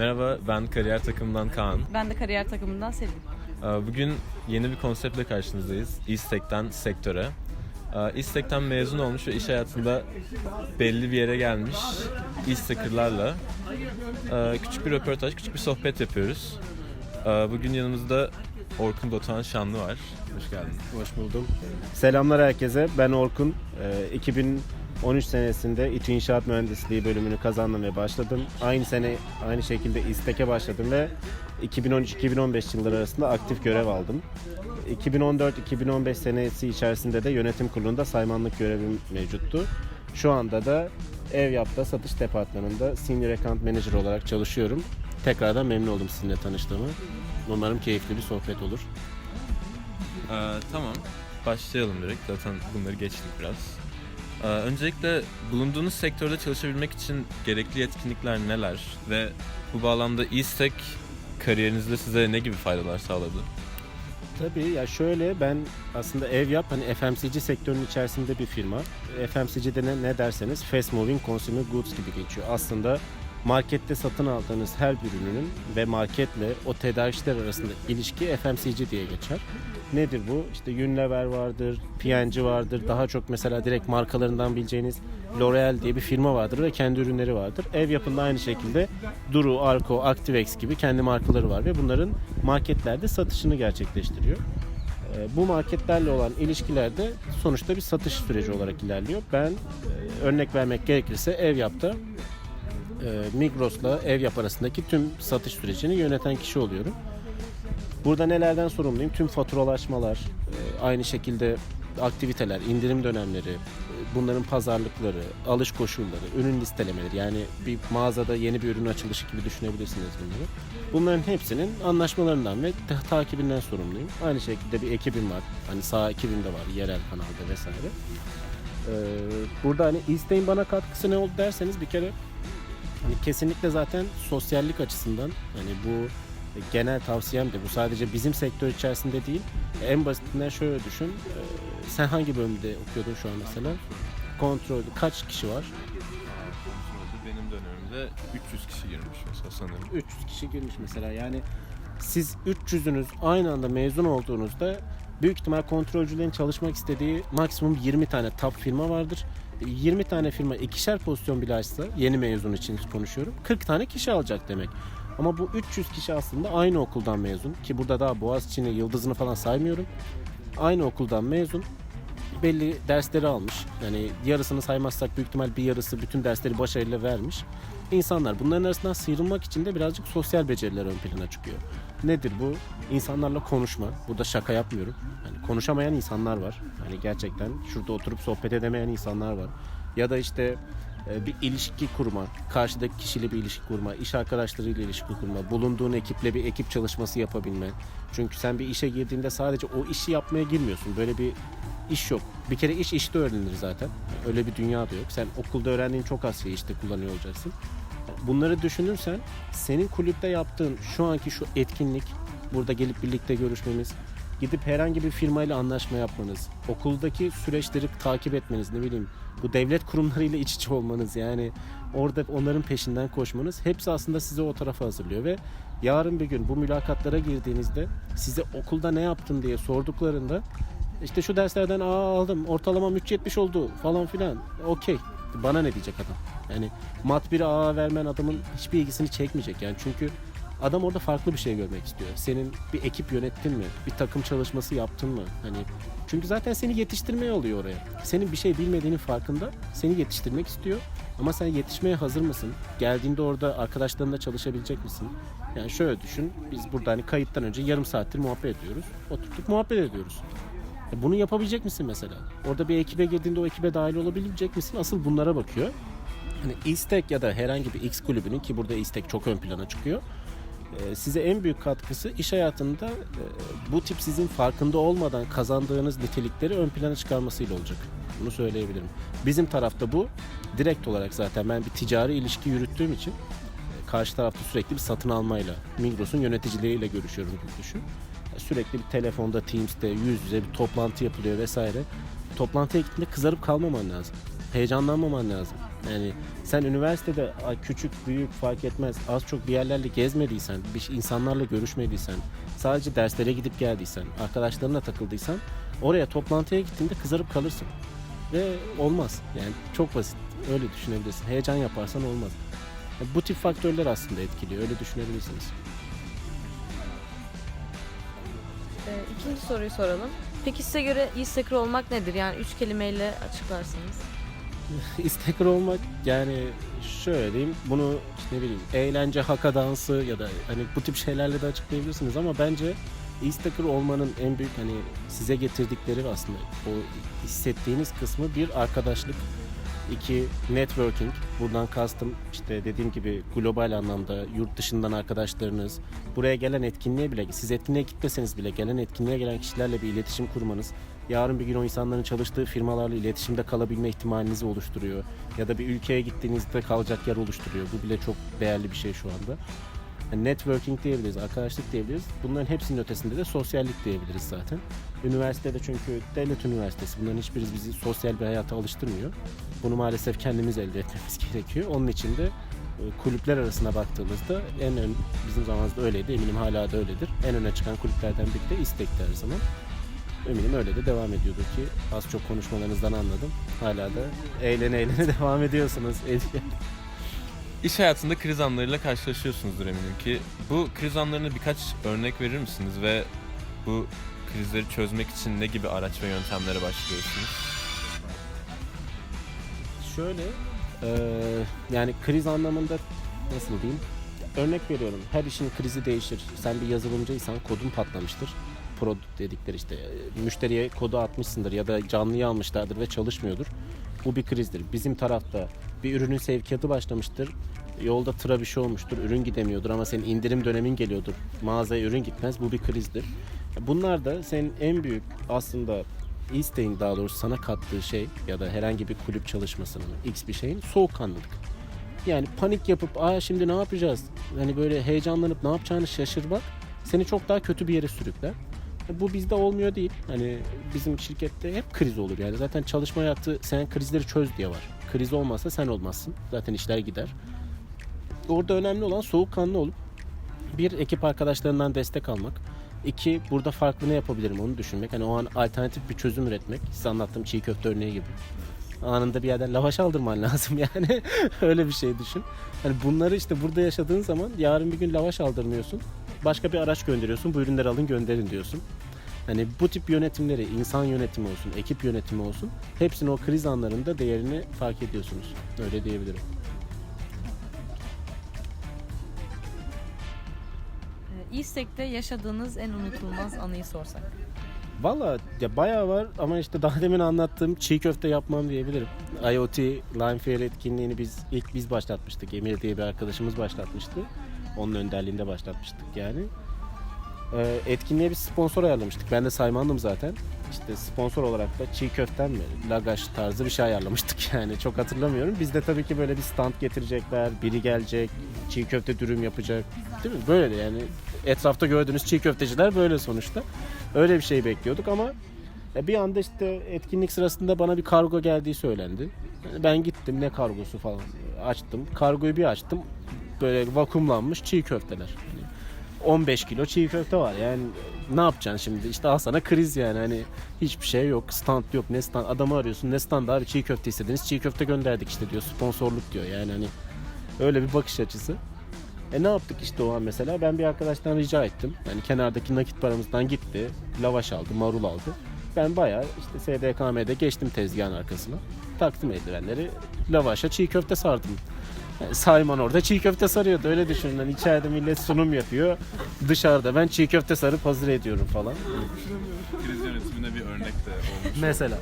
Merhaba, ben Kariyer Takımından Kaan. Ben de Kariyer Takımından Selim. Ee, bugün yeni bir konseptle karşınızdayız. İstek'ten sektöre. Ee, İstek'ten mezun olmuş ve iş hayatında belli bir yere gelmiş İstekırlarla ee, küçük bir röportaj, küçük bir sohbet yapıyoruz. Bugün yanımızda Orkun Batuhan Şanlı var. Hoş geldin. Hoş buldum. Selamlar herkese. Ben Orkun. 2000 13 senesinde İTÜ İnşaat Mühendisliği bölümünü kazandım ve başladım. Aynı sene aynı şekilde İstek'e başladım ve 2013-2015 yılları arasında aktif görev aldım. 2014-2015 senesi içerisinde de yönetim kurulunda saymanlık görevim mevcuttu. Şu anda da ev yapta satış departmanında Senior Account Manager olarak çalışıyorum. Tekrardan memnun oldum sizinle tanıştığımı. Umarım keyifli bir sohbet olur. Ee, tamam. Başlayalım direkt. Zaten bunları geçtik biraz. Ee, öncelikle bulunduğunuz sektörde çalışabilmek için gerekli yetkinlikler neler? Ve bu bağlamda İstek kariyerinizde size ne gibi faydalar sağladı? Tabii ya şöyle ben aslında ev yap hani FMCG sektörünün içerisinde bir firma. FMCG'de ne, ne derseniz fast moving consumer goods gibi geçiyor. Aslında markette satın aldığınız her ürünün ve marketle o tedarikçiler arasında ilişki FMCG diye geçer. Nedir bu? İşte Unilever vardır, P&G vardır. Daha çok mesela direkt markalarından bileceğiniz L'Oreal diye bir firma vardır ve kendi ürünleri vardır. Ev yapında aynı şekilde Duru, Arco, Activex gibi kendi markaları var ve bunların marketlerde satışını gerçekleştiriyor. Ee, Bu marketlerle olan ilişkilerde sonuçta bir satış süreci olarak ilerliyor. Ben e, örnek vermek gerekirse ev yapta Migros'la ev yap arasındaki tüm satış sürecini yöneten kişi oluyorum. Burada nelerden sorumluyum? Tüm faturalaşmalar, e, aynı şekilde aktiviteler, indirim dönemleri, e, bunların pazarlıkları, alış koşulları, ürün listelemeleri yani bir mağazada yeni bir ürün açılışı gibi düşünebilirsiniz bunları. Bunların hepsinin anlaşmalarından ve ta- takibinden sorumluyum. Aynı şekilde bir ekibim var. Hani sağ ekibim de var yerel kanalda vesaire. Ee, burada hani isteğin bana katkısı ne oldu derseniz bir kere hani kesinlikle zaten sosyallik açısından hani bu genel tavsiyem de bu sadece bizim sektör içerisinde değil. En basitinden şöyle düşün. Ee, Sen hangi bölümde okuyordun şu an mesela? Kontrol kaç kişi var? Benim dönemimde 300 kişi girmiş mesela sanırım. 300 kişi girmiş mesela. Yani siz 300'ünüz aynı anda mezun olduğunuzda büyük ihtimal kontrolcülerin çalışmak istediği maksimum 20 tane top firma vardır. 20 tane firma ikişer pozisyon bile açsa yeni mezun için konuşuyorum. 40 tane kişi alacak demek. Ama bu 300 kişi aslında aynı okuldan mezun ki burada daha Boğaziçi'nin yıldızını falan saymıyorum. Aynı okuldan mezun belli dersleri almış. Yani yarısını saymazsak büyük ihtimal bir yarısı bütün dersleri başarıyla vermiş. İnsanlar bunların arasından sıyrılmak için de birazcık sosyal beceriler ön plana çıkıyor. Nedir bu? İnsanlarla konuşma. Burada şaka yapmıyorum. Yani konuşamayan insanlar var. Hani gerçekten şurada oturup sohbet edemeyen insanlar var. Ya da işte e, bir ilişki kurma, karşıdaki kişiyle bir ilişki kurma, iş arkadaşlarıyla ilişki kurma, bulunduğun ekiple bir ekip çalışması yapabilme. Çünkü sen bir işe girdiğinde sadece o işi yapmaya girmiyorsun. Böyle bir iş yok. Bir kere iş işte öğrenilir zaten. Öyle bir dünya da yok. Sen okulda öğrendiğin çok az şeyi işte kullanıyor olacaksın. Bunları düşünürsen senin kulüpte yaptığın şu anki şu etkinlik, burada gelip birlikte görüşmemiz, gidip herhangi bir firmayla anlaşma yapmanız, okuldaki süreçleri takip etmeniz, ne bileyim bu devlet kurumlarıyla iç içe olmanız yani orada onların peşinden koşmanız hepsi aslında sizi o tarafa hazırlıyor ve yarın bir gün bu mülakatlara girdiğinizde size okulda ne yaptın diye sorduklarında işte şu derslerden A aldım ortalamam 3.70 oldu falan filan okey bana ne diyecek adam yani mat bir A vermen adamın hiçbir ilgisini çekmeyecek yani çünkü adam orada farklı bir şey görmek istiyor. Senin bir ekip yönettin mi? Bir takım çalışması yaptın mı? Hani çünkü zaten seni yetiştirmeye oluyor oraya. Senin bir şey bilmediğinin farkında. Seni yetiştirmek istiyor. Ama sen yetişmeye hazır mısın? Geldiğinde orada arkadaşlarınla çalışabilecek misin? Yani şöyle düşün. Biz burada hani kayıttan önce yarım saattir muhabbet ediyoruz. Oturduk muhabbet ediyoruz. E Bunu yapabilecek misin mesela? Orada bir ekibe girdiğinde o ekibe dahil olabilecek misin? Asıl bunlara bakıyor. Hani İstek ya da herhangi bir X kulübünün ki burada İstek çok ön plana çıkıyor. e, Size en büyük katkısı iş hayatında e, bu tip sizin farkında olmadan kazandığınız nitelikleri ön plana çıkarmasıyla olacak. Bunu söyleyebilirim. Bizim tarafta bu direkt olarak zaten ben bir ticari ilişki yürüttüğüm için karşı tarafta sürekli bir satın almayla, Migros'un yöneticileriyle görüşüyorum gibi düşün. Sürekli bir telefonda, Teams'te, yüz yüze bir toplantı yapılıyor vesaire. Toplantıya gittiğinde kızarıp kalmaman lazım. Heyecanlanmaman lazım. Yani sen üniversitede küçük büyük fark etmez az çok bir yerlerle gezmediysen, bir şey- insanlarla görüşmediysen, sadece derslere gidip geldiysen, arkadaşlarınla takıldıysan oraya toplantıya gittiğinde kızarıp kalırsın. Ve olmaz. Yani çok basit. Öyle düşünebilirsin. Heyecan yaparsan olmaz. Bu tip faktörler aslında etkiliyor. Öyle düşünebilirsiniz. Ee, ikinci soruyu soralım. Peki size göre staker olmak nedir? Yani üç kelimeyle açıklarsanız. İstekli olmak yani şöyle diyeyim bunu işte ne bileyim eğlence haka dansı ya da hani bu tip şeylerle de açıklayabilirsiniz ama bence İstakır olmanın en büyük hani size getirdikleri aslında o hissettiğiniz kısmı bir arkadaşlık, iki networking. Buradan kastım işte dediğim gibi global anlamda yurt dışından arkadaşlarınız, buraya gelen etkinliğe bile siz etkinliğe gitmeseniz bile gelen etkinliğe gelen kişilerle bir iletişim kurmanız, yarın bir gün o insanların çalıştığı firmalarla iletişimde kalabilme ihtimalinizi oluşturuyor. Ya da bir ülkeye gittiğinizde kalacak yer oluşturuyor. Bu bile çok değerli bir şey şu anda. Yani networking diyebiliriz, arkadaşlık diyebiliriz. Bunların hepsinin ötesinde de sosyallik diyebiliriz zaten. Üniversitede çünkü devlet üniversitesi bunların hiçbiri bizi sosyal bir hayata alıştırmıyor. Bunu maalesef kendimiz elde etmemiz gerekiyor. Onun için de e, kulüpler arasına baktığımızda en ön, bizim zamanımızda öyleydi. Eminim hala da öyledir. En öne çıkan kulüplerden biri de İstek'ti her zaman. Eminim öyle de devam ediyordur ki az çok konuşmalarınızdan anladım. Hala da eğlene eğlene devam ediyorsunuz. İş hayatında kriz anlarıyla karşılaşıyorsunuzdur eminim ki. Bu kriz anlarına birkaç örnek verir misiniz ve bu krizleri çözmek için ne gibi araç ve yöntemlere başlıyorsunuz? Şöyle eee, yani kriz anlamında nasıl diyeyim? Örnek veriyorum. Her işin krizi değişir. Sen bir yazılımcıysan kodun patlamıştır. Product dedikleri işte müşteriye kodu atmışsındır ya da canlıyı almışlardır ve çalışmıyordur. Bu bir krizdir. Bizim tarafta bir ürünün sevkiyatı başlamıştır. Yolda tıra bir şey olmuştur. Ürün gidemiyordur ama senin indirim dönemin geliyordur. Mağazaya ürün gitmez. Bu bir krizdir. Bunlar da senin en büyük aslında isteğin daha doğrusu sana kattığı şey ya da herhangi bir kulüp çalışmasının x bir şeyin soğukkanlılık. Yani panik yapıp aa şimdi ne yapacağız? Hani böyle heyecanlanıp ne yapacağını şaşırmak seni çok daha kötü bir yere sürükler. Bu bizde olmuyor değil. Hani bizim şirkette hep kriz olur yani. Zaten çalışma hayatı sen krizleri çöz diye var. Kriz olmazsa sen olmazsın. Zaten işler gider. Orada önemli olan soğukkanlı olup bir ekip arkadaşlarından destek almak. İki burada farklı ne yapabilirim onu düşünmek. Hani o an alternatif bir çözüm üretmek. Size anlattığım çiğ köfte örneği gibi. Anında bir yerden lavaş aldırman lazım yani. Öyle bir şey düşün. Hani bunları işte burada yaşadığın zaman yarın bir gün lavaş aldırmıyorsun. Başka bir araç gönderiyorsun. Bu ürünleri alın gönderin diyorsun. Hani bu tip yönetimleri, insan yönetimi olsun, ekip yönetimi olsun. Hepsinin o kriz anlarında değerini fark ediyorsunuz. Öyle diyebilirim. Ee, İstek'te yaşadığınız en unutulmaz anıyı sorsak. Valla ya bayağı var ama işte daha demin anlattığım çiğ köfte yapmam diyebilirim. IoT Lime Fair etkinliğini biz ilk biz başlatmıştık. Emir diye bir arkadaşımız başlatmıştı. Onun önderliğinde başlatmıştık yani. Ee, etkinliğe bir sponsor ayarlamıştık. Ben de saymandım zaten. İşte sponsor olarak da çiğ köften mi, lagaş tarzı bir şey ayarlamıştık yani. Çok hatırlamıyorum. Biz de tabii ki böyle bir stand getirecekler, biri gelecek, çiğ köfte dürüm yapacak. Değil mi? Böyle yani etrafta gördüğünüz çiğ köfteciler böyle sonuçta. Öyle bir şey bekliyorduk ama bir anda işte etkinlik sırasında bana bir kargo geldiği söylendi. Ben gittim ne kargosu falan açtım. Kargoyu bir açtım. Böyle vakumlanmış çiğ köfteler. Hani 15 kilo çiğ köfte var. Yani ne yapacaksın şimdi? İşte al sana kriz yani. Hani hiçbir şey yok. Stand yok. Ne stand? Adamı arıyorsun. Ne stand abi? Çiğ köfte istediniz. Çiğ köfte gönderdik işte diyor. Sponsorluk diyor. Yani hani öyle bir bakış açısı. E ne yaptık işte o an mesela? Ben bir arkadaştan rica ettim. Yani kenardaki nakit paramızdan gitti. Lavaş aldı, marul aldı. Ben bayağı işte SDKM'de geçtim tezgahın arkasına. Taktım eldivenleri. Lavaşa çiğ köfte sardım. Yani Sayman orada çiğ köfte sarıyordu. Öyle düşünün. Hani içeride millet sunum yapıyor. Dışarıda ben çiğ köfte sarıp hazır ediyorum falan. Kriz yönetimine bir örnek de olmuş. Mesela.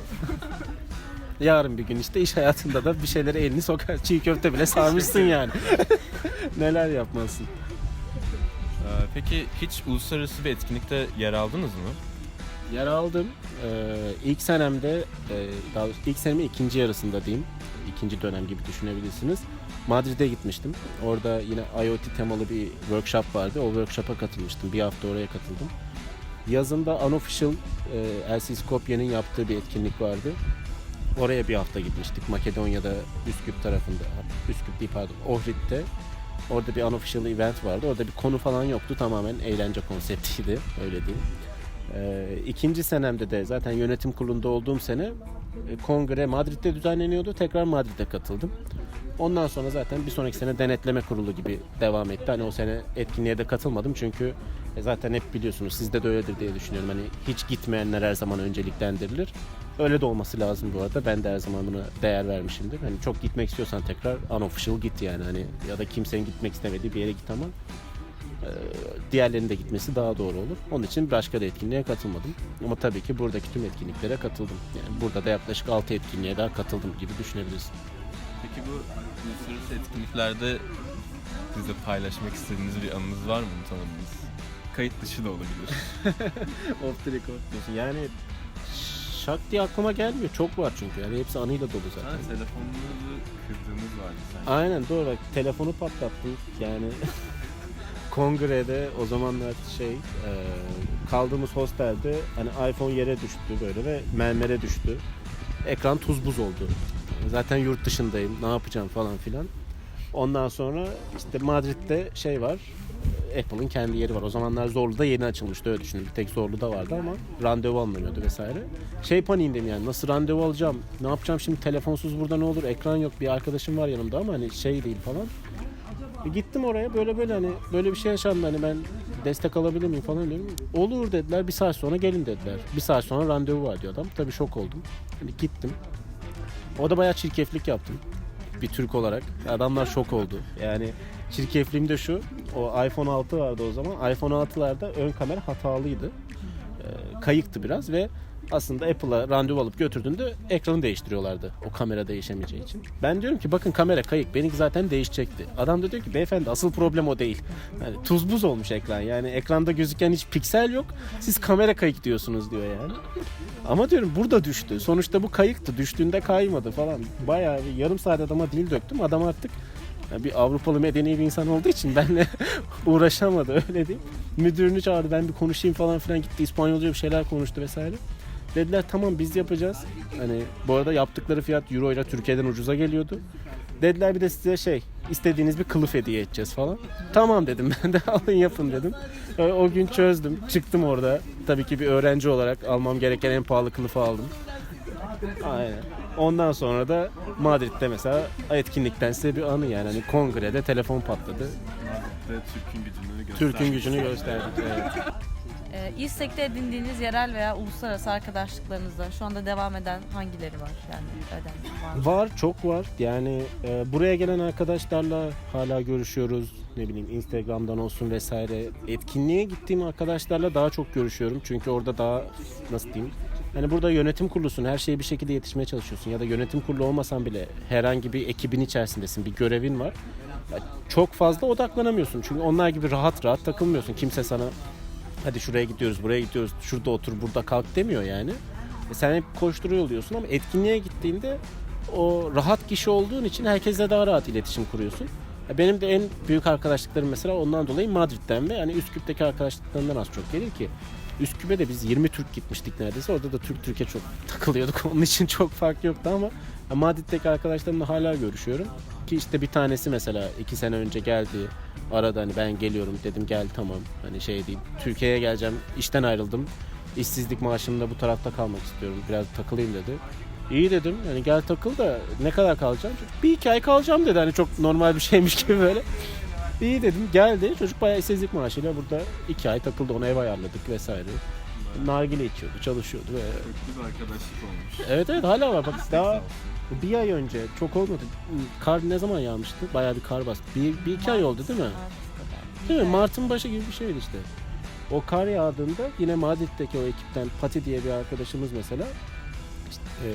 Yarın bir gün işte iş hayatında da bir şeylere elini sokar. Çiğ köfte bile sarmışsın yani. Neler yapmasın. Ee, Peki hiç uluslararası bir etkinlikte yer aldınız mı? Yer aldım. Ee, ilk senemde, e, daha doğrusu ilk senemin ikinci yarısında diyeyim. ikinci dönem gibi düşünebilirsiniz. Madrid'e gitmiştim. Orada yine IoT temalı bir workshop vardı. O workshop'a katılmıştım. Bir hafta oraya katıldım. Yazında unofficial e, LC Skopje'nin yaptığı bir etkinlik vardı. Oraya bir hafta gitmiştik. Makedonya'da Üsküp tarafında. Üsküp değil pardon. Ohrid'de. Orada bir unofficial event vardı. Orada bir konu falan yoktu. Tamamen eğlence konseptiydi. Öyle diyeyim. Ee, ikinci senemde de zaten yönetim kurulunda olduğum sene e, kongre Madrid'de düzenleniyordu. Tekrar Madrid'e katıldım. Ondan sonra zaten bir sonraki sene denetleme kurulu gibi devam etti. Hani o sene etkinliğe de katılmadım çünkü e, zaten hep biliyorsunuz sizde de öyledir diye düşünüyorum. Hani hiç gitmeyenler her zaman önceliklendirilir. Öyle de olması lazım bu arada. Ben de her zaman buna değer vermişimdir. Hani çok gitmek istiyorsan tekrar unofficial git yani hani ya da kimsenin gitmek istemediği bir yere git ama e, diğerlerinin de gitmesi daha doğru olur. Onun için başka da etkinliğe katılmadım. Ama tabii ki buradaki tüm etkinliklere katıldım. Yani burada da yaklaşık 6 etkinliğe daha katıldım gibi düşünebilirsin. Uluslararası etkinliklerde bizle paylaşmak istediğiniz bir anınız var mı unutamadığınız? Kayıt dışı da olabilir. Off the record diyorsun. Yani şak diye aklıma gelmiyor. Çok var çünkü. Yani hepsi anıyla dolu Ha, zaten. telefonunuzu kırdığınız vardı sanki. Aynen doğru bak telefonu patlattım. Yani kongrede o zamanlar şey e, kaldığımız hostelde hani iPhone yere düştü böyle ve mermere düştü. Ekran tuz buz oldu. Zaten yurt dışındayım. Ne yapacağım falan filan. Ondan sonra işte Madrid'de şey var. Apple'ın kendi yeri var. O zamanlar Zorlu'da yeni açılmıştı öyle düşünün. Bir tek Zorlu'da vardı ama randevu alınamıyordu vesaire. Şey paniğindeyim yani nasıl randevu alacağım? Ne yapacağım şimdi telefonsuz burada ne olur? Ekran yok. Bir arkadaşım var yanımda ama hani şey değil falan. E gittim oraya böyle böyle hani böyle bir şey yaşandı hani ben destek alabilir miyim falan diyorum. Olur dediler bir saat sonra gelin dediler. Bir saat sonra randevu var diyor adam. Tabii şok oldum. Hani gittim. O da bayağı çirkeflik yaptım. Bir Türk olarak. Adamlar şok oldu. Yani çirkefliğim de şu. O iPhone 6 vardı o zaman. iPhone 6'larda ön kamera hatalıydı. Ee, kayıktı biraz ve aslında Apple'a randevu alıp götürdüğünde ekranı değiştiriyorlardı o kamera değişemeyeceği için. Ben diyorum ki bakın kamera kayık benimki zaten değişecekti. Adam da diyor ki beyefendi asıl problem o değil. Yani tuz buz olmuş ekran yani ekranda gözüken hiç piksel yok. Siz kamera kayık diyorsunuz diyor yani. Ama diyorum burada düştü. Sonuçta bu kayıktı. Düştüğünde kaymadı falan. Bayağı bir yarım saat adama dil döktüm. Adam artık ya bir Avrupalı medeni bir insan olduğu için benimle uğraşamadı öyle değil. Müdürünü çağırdı ben bir konuşayım falan filan gitti İspanyolca bir şeyler konuştu vesaire. Dediler tamam biz yapacağız. Hani bu arada yaptıkları fiyat euro ile Türkiye'den ucuza geliyordu. Dediler bir de size şey istediğiniz bir kılıf hediye edeceğiz falan. Tamam dedim ben de alın yapın dedim. O, gün çözdüm. Çıktım orada. Tabii ki bir öğrenci olarak almam gereken en pahalı kılıfı aldım. Aynen. Ondan sonra da Madrid'de mesela etkinlikten size bir anı yani. Hani kongrede telefon patladı. Madrid'de Türk'ün gücünü gösterdik. Türk'ün gücünü gösterdik. Evet. Ee, İSTEK'te edindiğiniz yerel veya uluslararası arkadaşlıklarınızda şu anda devam eden hangileri var? Yani eden var. Var, çok var. Yani e, buraya gelen arkadaşlarla hala görüşüyoruz. Ne bileyim Instagram'dan olsun vesaire. Etkinliğe gittiğim arkadaşlarla daha çok görüşüyorum. Çünkü orada daha nasıl diyeyim? Hani burada yönetim kurulusun, her şeye bir şekilde yetişmeye çalışıyorsun. Ya da yönetim kurulu olmasan bile herhangi bir ekibin içerisindesin, bir görevin var. Çok fazla odaklanamıyorsun. Çünkü onlar gibi rahat rahat takılmıyorsun. Kimse sana hadi şuraya gidiyoruz, buraya gidiyoruz, şurada otur, burada kalk demiyor yani. E sen hep koşturuyor oluyorsun ama etkinliğe gittiğinde o rahat kişi olduğun için herkesle daha rahat iletişim kuruyorsun. Ya Benim de en büyük arkadaşlıklarım mesela ondan dolayı Madrid'den ve hani Üsküp'teki arkadaşlıklarından az çok gelir ki. Üsküp'e de biz 20 Türk gitmiştik neredeyse. Orada da Türk Türkiye çok takılıyorduk. Onun için çok fark yoktu ama Madrid'deki arkadaşlarımla hala görüşüyorum. Ki işte bir tanesi mesela iki sene önce geldi. Arada hani ben geliyorum dedim gel tamam. Hani şey diyeyim Türkiye'ye geleceğim. işten ayrıldım. İşsizlik maaşımla bu tarafta kalmak istiyorum. Biraz takılayım dedi. İyi dedim. Yani gel takıl da ne kadar kalacağım? Bir iki ay kalacağım dedi. Hani çok normal bir şeymiş gibi böyle. İyi dedim. Geldi. Çocuk bayağı işsizlik maaşıyla burada iki ay takıldı. Ona ev ayarladık vesaire. Nargile içiyordu, çalışıyordu ve Köklü bir arkadaşlık olmuş. Evet evet hala var. Bak daha bir ay önce çok olmadı. Kar ne zaman yağmıştı? Bayağı bir kar bastı. Bir, bir iki ay oldu değil mi? Değil mi? Mart'ın başı gibi bir şeydi işte. O kar yağdığında yine Madrid'deki o ekipten Pati diye bir arkadaşımız mesela işte, e,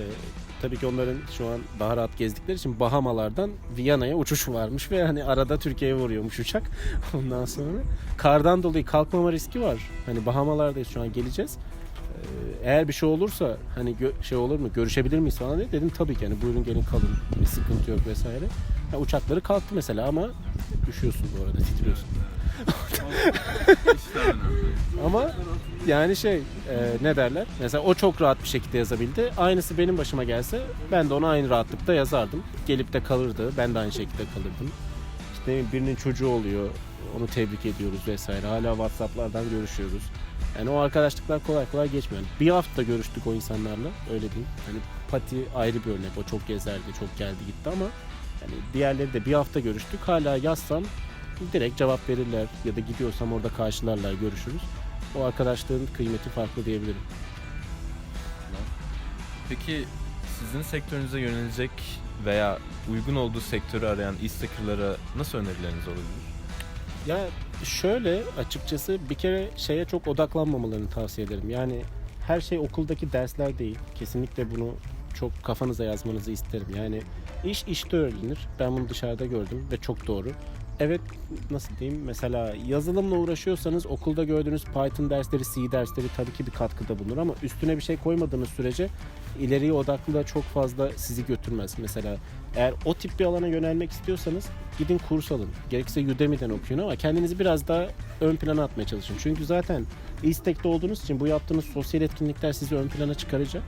tabii ki onların şu an daha rahat gezdikleri için Bahamalardan Viyana'ya uçuş varmış ve hani arada Türkiye'ye vuruyormuş uçak. Ondan sonra kardan dolayı kalkmama riski var. Hani Bahamalardayız şu an geleceğiz. Ee, Eğer bir şey olursa hani şey olur mu görüşebilir miyiz falan diye dedim tabii ki hani buyurun gelin kalın bir sıkıntı yok vesaire. Ya uçakları kalktı mesela ama üşüyorsun bu arada titriyorsun. Ama yani şey e, ne derler? Mesela o çok rahat bir şekilde yazabildi. Aynısı benim başıma gelse ben de ona aynı rahatlıkta yazardım. Gelip de kalırdı. Ben de aynı şekilde kalırdım. İşte birinin çocuğu oluyor. Onu tebrik ediyoruz vesaire. Hala WhatsApp'lardan görüşüyoruz. Yani o arkadaşlıklar kolay kolay geçmiyor. Bir hafta görüştük o insanlarla. Öyle diyeyim. Hani Pati ayrı bir örnek. O çok gezerdi, çok geldi gitti ama yani diğerleri de bir hafta görüştük. Hala yazsam direkt cevap verirler ya da gidiyorsam orada karşılarlar, görüşürüz. O arkadaşlığın kıymeti farklı diyebilirim. Peki sizin sektörünüze yönelecek veya uygun olduğu sektörü arayan iş nasıl önerileriniz olabilir? Ya şöyle açıkçası bir kere şeye çok odaklanmamalarını tavsiye ederim. Yani her şey okuldaki dersler değil. Kesinlikle bunu çok kafanıza yazmanızı isterim. Yani iş işte öğrenir. Ben bunu dışarıda gördüm ve çok doğru. Evet nasıl diyeyim mesela yazılımla uğraşıyorsanız okulda gördüğünüz Python dersleri, C dersleri tabii ki bir katkıda bulunur ama üstüne bir şey koymadığınız sürece ileriye odaklı da çok fazla sizi götürmez. Mesela eğer o tip bir alana yönelmek istiyorsanız gidin kurs alın. Gerekirse Udemy'den okuyun ama kendinizi biraz daha ön plana atmaya çalışın. Çünkü zaten İstek'te olduğunuz için bu yaptığınız sosyal etkinlikler sizi ön plana çıkaracak.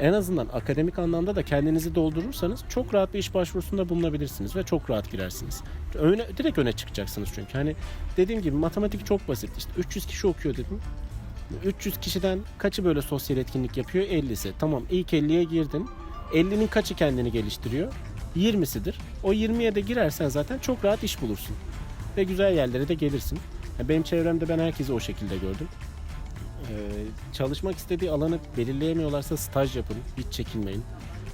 En azından akademik anlamda da kendinizi doldurursanız çok rahat bir iş başvurusunda bulunabilirsiniz ve çok rahat girersiniz. Öne, direkt öne çıkacaksınız çünkü. Hani dediğim gibi matematik çok basit. İşte 300 kişi okuyor dedim. 300 kişiden kaçı böyle sosyal etkinlik yapıyor? 50'si. Tamam ilk 50'ye girdin. 50'nin kaçı kendini geliştiriyor? 20'sidir. O 20'ye de girersen zaten çok rahat iş bulursun. Ve güzel yerlere de gelirsin. Ya Benim çevremde ben herkesi o şekilde gördüm. Ee, çalışmak istediği alanı belirleyemiyorlarsa staj yapın. Hiç çekinmeyin.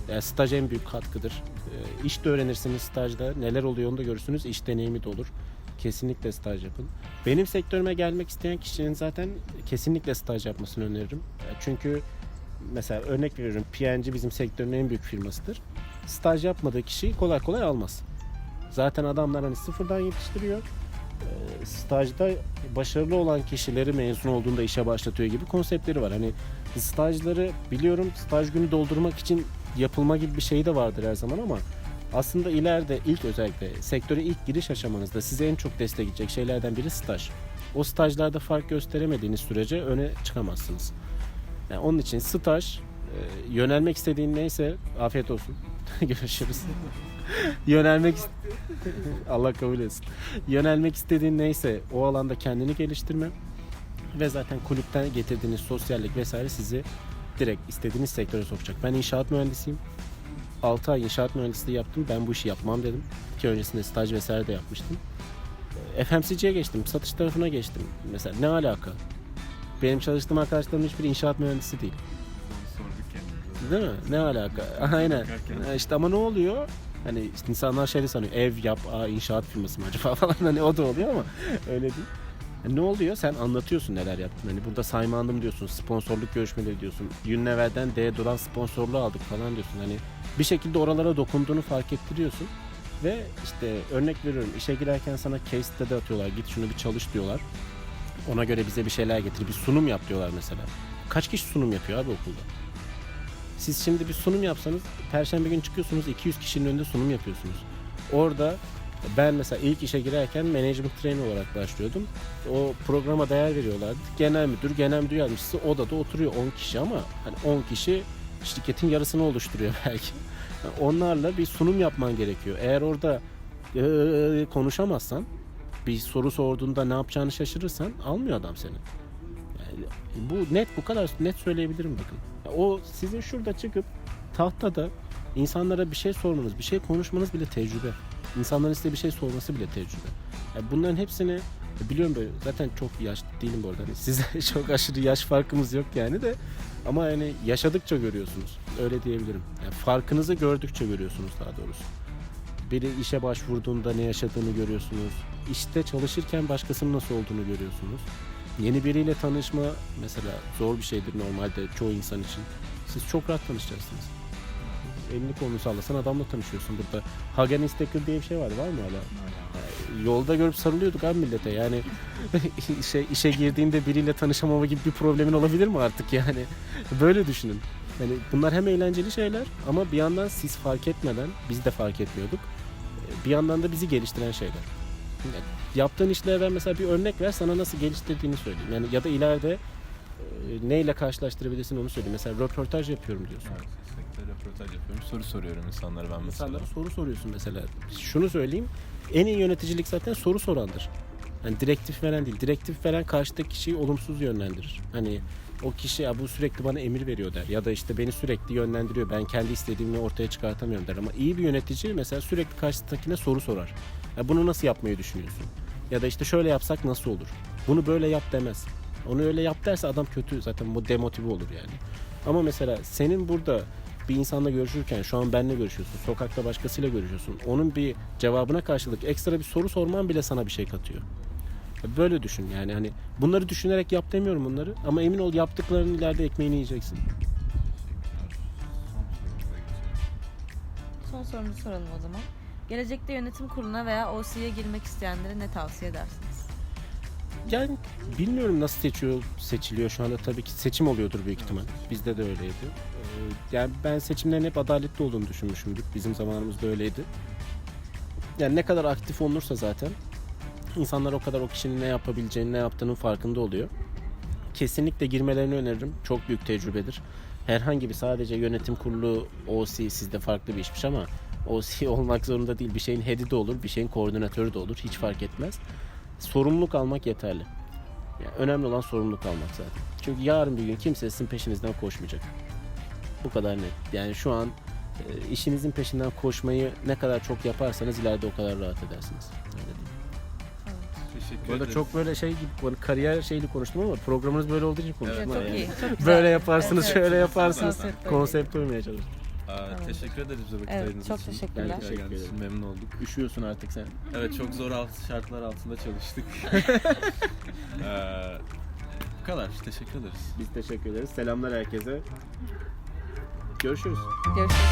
Yani staj en büyük katkıdır. Ee, iş de öğrenirsiniz stajda. Neler oluyor onu da görürsünüz. İş deneyimi de olur. Kesinlikle staj yapın. Benim sektörüme gelmek isteyen kişinin zaten kesinlikle staj yapmasını öneririm. Çünkü mesela örnek veriyorum P&G bizim sektörün en büyük firmasıdır. Staj yapmadığı kişiyi kolay kolay almaz. Zaten adamlar hani sıfırdan yetiştiriyor. E, Stajda başarılı olan kişileri mezun olduğunda işe başlatıyor gibi konseptleri var. Hani stajları biliyorum staj günü doldurmak için yapılma gibi bir şey de vardır her zaman ama aslında ileride ilk özellikle sektöre ilk giriş aşamanızda size en çok destek edecek şeylerden biri staj. O stajlarda fark gösteremediğiniz sürece öne çıkamazsınız. Yani onun için staj, e, yönelmek istediğin neyse afiyet olsun. Görüşürüz. yönelmek ist- Allah kabul etsin. Yönelmek istediğin neyse o alanda kendini geliştirme ve zaten kulüpten getirdiğiniz sosyallik vesaire sizi direkt istediğiniz sektöre sokacak. Ben inşaat mühendisiyim. 6 ay inşaat mühendisliği yaptım. Ben bu işi yapmam dedim. Ki öncesinde staj vesaire de yapmıştım. FMCG'ye geçtim. Satış tarafına geçtim. Mesela ne alaka? Benim çalıştığım arkadaşlarımın hiçbir inşaat mühendisi değil. Değil mi? Ne alaka? Aynen. İşte ama ne oluyor? Hani işte insanlar şey sanıyor. Ev yap, aa, inşaat firması mı acaba falan. Hani o da oluyor ama öyle değil. E, Ne oluyor? Sen anlatıyorsun neler yaptın. Hani burada saymandım diyorsun. Sponsorluk görüşmeleri diyorsun. Unilever'den Deodorant sponsorluğu aldık falan diyorsun. Hani bir şekilde oralara dokunduğunu fark ettiriyorsun. Ve işte örnek veriyorum işe girerken sana case study atıyorlar. Git şunu bir çalış diyorlar. Ona göre bize bir şeyler getir. Bir sunum yap diyorlar mesela. Kaç kişi sunum yapıyor abi okulda? Siz şimdi bir sunum yapsanız perşembe gün çıkıyorsunuz 200 kişinin önünde sunum yapıyorsunuz. Orada ben mesela ilk işe girerken management trainer olarak başlıyordum. O programa değer veriyorlardı. Genel müdür, genel müdür yardımcısı odada oturuyor 10 kişi ama hani 10 kişi şirketin yarısını oluşturuyor belki. Onlarla bir sunum yapman gerekiyor. Eğer orada eee, konuşamazsan bir soru sorduğunda ne yapacağını şaşırırsan almıyor adam seni. Bu net bu kadar net söyleyebilirim bakın. O sizin şurada çıkıp tahtada insanlara bir şey sormanız, bir şey konuşmanız bile tecrübe. İnsanların size bir şey sorması bile tecrübe. Yani bunların hepsini biliyorum böyle zaten çok yaşlı değilim bu arada. Hani size çok aşırı yaş farkımız yok yani de ama yani yaşadıkça görüyorsunuz. Öyle diyebilirim. Yani farkınızı gördükçe görüyorsunuz daha doğrusu. Biri işe başvurduğunda ne yaşadığını görüyorsunuz. İşte çalışırken başkasının nasıl olduğunu görüyorsunuz. Yeni biriyle tanışma mesela zor bir şeydir normalde çoğu insan için. Siz çok rahat tanışacaksınız. Elini kolunu sallasan adamla tanışıyorsun burada. Hagen Instacker diye bir şey vardı var mı hala? Yani Yolda görüp sarılıyorduk abi millete yani şey işe girdiğinde biriyle tanışamama gibi bir problemin olabilir mi artık yani? Böyle düşünün. Yani bunlar hem eğlenceli şeyler ama bir yandan siz fark etmeden biz de fark etmiyorduk. Bir yandan da bizi geliştiren şeyler. Yaptığın işlere ben mesela bir örnek ver sana nasıl geliştirdiğini söyleyeyim. Yani ya da ileride e, neyle karşılaştırabilirsin onu söyleyeyim. Mesela röportaj yapıyorum diyorsun. Evet, röportaj yapıyorum. Soru soruyorum insanlara ben mesela. İnsanlara soru soruyorsun mesela. Şunu söyleyeyim. En iyi yöneticilik zaten soru sorandır. Yani direktif veren değil. Direktif veren karşıdaki kişiyi olumsuz yönlendirir. Hani o kişi ya bu sürekli bana emir veriyor der. Ya da işte beni sürekli yönlendiriyor. Ben kendi istediğimi ortaya çıkartamıyorum der. Ama iyi bir yönetici mesela sürekli karşıdakine soru sorar. Ya bunu nasıl yapmayı düşünüyorsun? Ya da işte şöyle yapsak nasıl olur? Bunu böyle yap demez. Onu öyle yap derse adam kötü zaten bu demotive olur yani. Ama mesela senin burada bir insanla görüşürken şu an benle görüşüyorsun. Sokakta başkasıyla görüşüyorsun. Onun bir cevabına karşılık ekstra bir soru sorman bile sana bir şey katıyor. Böyle düşün yani hani bunları düşünerek yap demiyorum bunları ama emin ol yaptıklarının ileride ekmeğini yiyeceksin. Son sorumuzu soralım o zaman. Gelecekte yönetim kuruluna veya OC'ye girmek isteyenlere ne tavsiye edersiniz? Yani bilmiyorum nasıl seçiyor, seçiliyor şu anda tabii ki seçim oluyordur büyük ihtimal. Bizde de öyleydi. Ee, Yani ben seçimlerin hep adaletli olduğunu düşünmüşümdür. Bizim zamanımızda öyleydi. Yani ne kadar aktif olunursa zaten insanlar o kadar o kişinin ne yapabileceğini, ne yaptığının farkında oluyor. Kesinlikle girmelerini öneririm. Çok büyük tecrübedir. Herhangi bir sadece yönetim kurulu OC sizde farklı bir işmiş ama OC olmak zorunda değil. Bir şeyin head'i de olur, bir şeyin koordinatörü de olur. Hiç fark etmez. Sorumluluk almak yeterli. Yani önemli olan sorumluluk almak zaten. Çünkü yarın bir gün kimse sizin peşinizden koşmayacak. Bu kadar net. Yani şu an e, işinizin peşinden koşmayı ne kadar çok yaparsanız ileride o kadar rahat edersiniz. Öyle diyeyim. Teşekkür Bu arada ederiz. çok böyle şey gibi böyle kariyer şeyli konuştum ama programınız böyle olduğu için konuştum. Evet, çok yani. iyi. Çok güzel. Böyle yaparsınız, Evet, şöyle yaparsınız. Konsept. Konsept uymaya çalıştım. Teşekkür ederiz bize vakit Evet, ayırdığınız çok için. teşekkürler. Ben Teşekkür ederim. memnun olduk. Üşüyorsun artık sen. Evet çok zor alt şartlar altında çalıştık. Ee, bu kadar. Teşekkür ederiz. Biz teşekkür ederiz. Selamlar herkese. Görüşürüz. Görüşürüz.